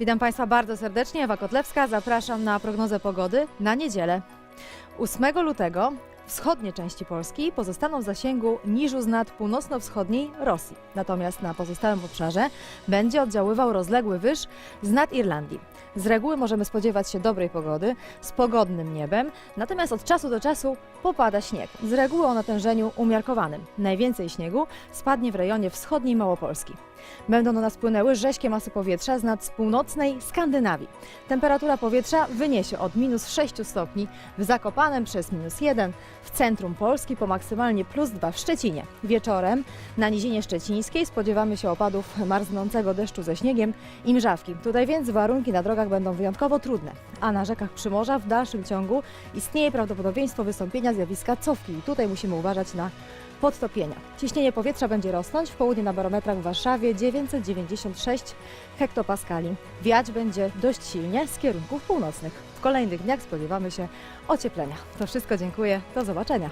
Witam Państwa bardzo serdecznie. Ewa Kotlewska. Zapraszam na prognozę pogody na niedzielę. 8 lutego wschodnie części Polski pozostaną w zasięgu niżu z nad północno-wschodniej Rosji. Natomiast na pozostałym obszarze będzie oddziaływał rozległy wyż z nad Irlandii. Z reguły możemy spodziewać się dobrej pogody z pogodnym niebem, natomiast od czasu do czasu popada śnieg. Z reguły o natężeniu umiarkowanym. Najwięcej śniegu spadnie w rejonie wschodniej Małopolski. Będą do nas płynęły rześkie masy powietrza z nad z północnej Skandynawii. Temperatura powietrza wyniesie od minus 6 stopni w Zakopanem przez minus 1, w centrum Polski po maksymalnie plus 2 w Szczecinie. Wieczorem na nizinie szczecińskiej spodziewamy się opadów marznącego deszczu ze śniegiem i mrzawki. Tutaj więc warunki na drogach będą wyjątkowo trudne, a na rzekach Przymorza w dalszym ciągu istnieje prawdopodobieństwo wystąpienia zjawiska cofki i tutaj musimy uważać na podtopienia. Ciśnienie powietrza będzie rosnąć. W południe na barometrach w Warszawie 996 hektopaskali. Wiać będzie dość silnie z kierunków północnych. Kolejnych dniach spodziewamy się ocieplenia. To wszystko dziękuję. Do zobaczenia.